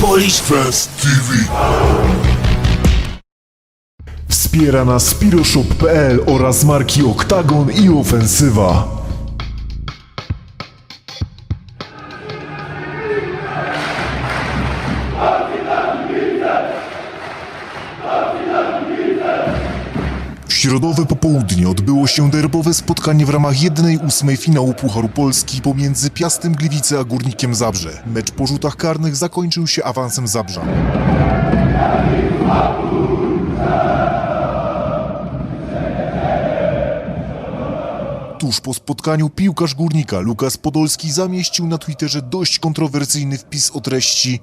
Polish Fest TV. Wspiera nas Piroshop.pl oraz marki Oktagon i Ofensywa. Środowe popołudnie odbyło się derbowe spotkanie w ramach 1-8 finału Pucharu Polski pomiędzy Piastem Gliwice a Górnikiem Zabrze. Mecz po rzutach karnych zakończył się awansem Zabrza. Tuż po spotkaniu piłkarz górnika Lukas Podolski zamieścił na Twitterze dość kontrowersyjny wpis o treści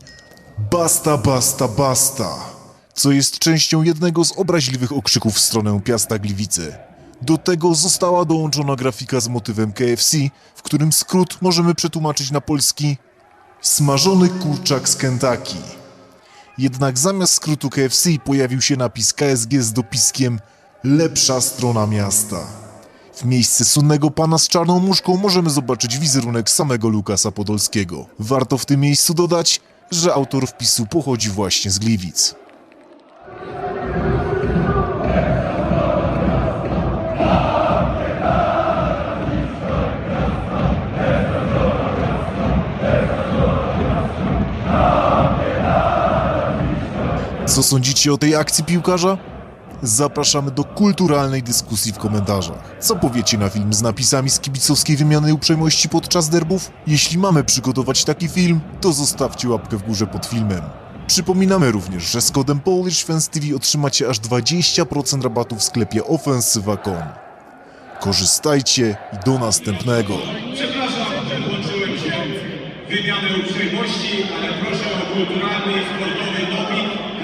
Basta, basta, basta, co jest częścią jednego z obraźliwych okrzyków w stronę Piasta Gliwice. Do tego została dołączona grafika z motywem KFC, w którym skrót możemy przetłumaczyć na polski Smażony kurczak z Kentucky. Jednak zamiast skrótu KFC pojawił się napis KSG z dopiskiem Lepsza strona miasta. W miejsce słynnego pana z czarną muszką możemy zobaczyć wizerunek samego Lukasa Podolskiego. Warto w tym miejscu dodać, że autor wpisu pochodzi właśnie z Gliwic. Co sądzicie o tej akcji piłkarza? Zapraszamy do kulturalnej dyskusji w komentarzach. Co powiecie na film z napisami z kibicowskiej wymiany uprzejmości podczas derbów? Jeśli mamy przygotować taki film, to zostawcie łapkę w górze pod filmem. Przypominamy również, że z kodem Polish Fans TV otrzymacie aż 20% rabatu w sklepie ofensywa.com. Korzystajcie i do następnego. Przepraszam, że włączyłem się wymianę uprzejmości, ale proszę o kulturalny i sportowy doping.